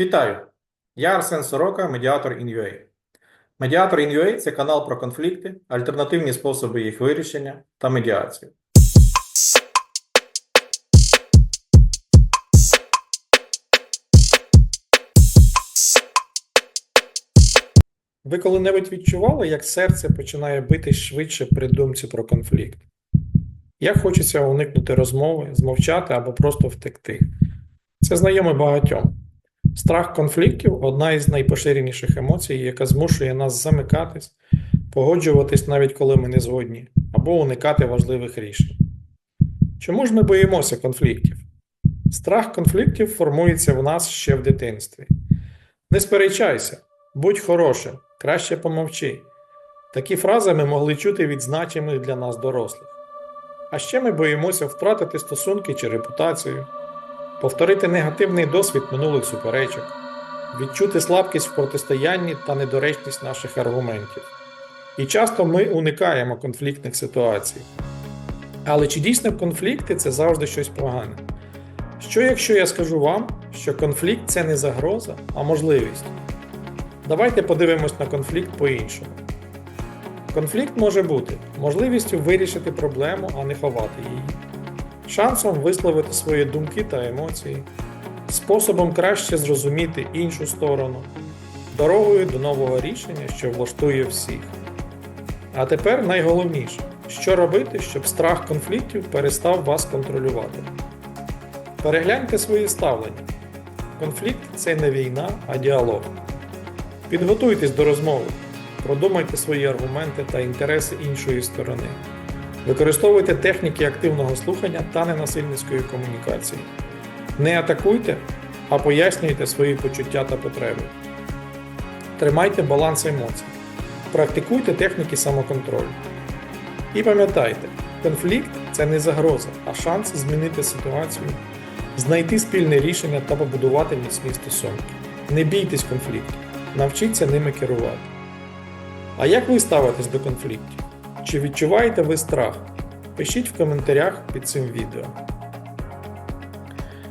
Вітаю! Я Арсен Сорока, медіатор InUA. Медіатор InUA – це канал про конфлікти, альтернативні способи їх вирішення та медіацію. Ви коли-небудь відчували, як серце починає бити швидше при думці про конфлікт? Як хочеться уникнути розмови, змовчати або просто втекти? Це знайоме багатьом. Страх конфліктів одна із найпоширеніших емоцій, яка змушує нас замикатись, погоджуватись навіть коли ми не згодні, або уникати важливих рішень. Чому ж ми боїмося конфліктів? Страх конфліктів формується в нас ще в дитинстві. Не сперечайся, будь хорошим, краще помовчи. Такі фрази ми могли чути від значимих для нас дорослих. А ще ми боїмося втратити стосунки чи репутацію, повторити негативний досвід минулих суперечок, відчути слабкість в протистоянні та недоречність наших аргументів. І часто ми уникаємо конфліктних ситуацій. Але чи дійсно конфлікти це завжди щось погане? Що якщо я скажу вам, що конфлікт це не загроза, а можливість? Давайте подивимось на конфлікт по-іншому. Конфлікт може бути можливістю вирішити проблему, а не ховати її, шансом висловити свої думки та емоції, способом краще зрозуміти іншу сторону, дорогою до нового рішення, що влаштує всіх. А тепер найголовніше, що робити, щоб страх конфліктів перестав вас контролювати. Перегляньте свої ставлення. Конфлікт це не війна, а діалог. Підготуйтесь до розмови, продумайте свої аргументи та інтереси іншої сторони. Використовуйте техніки активного слухання та ненасильницької комунікації. Не атакуйте, а пояснюйте свої почуття та потреби. Тримайте баланс емоцій. Практикуйте техніки самоконтролю. І пам'ятайте, конфлікт це не загроза, а шанс змінити ситуацію, знайти спільне рішення та побудувати міцні стосунки. Не бійтесь конфліктів, навчіться ними керувати. А як ви ставитесь до конфліктів? Чи відчуваєте ви страх? Пишіть в коментарях під цим відео.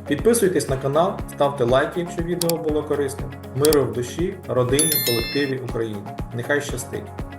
Підписуйтесь на канал, ставте лайки, якщо відео було корисним. Миру в душі, родині, колективі, України. Нехай щастить!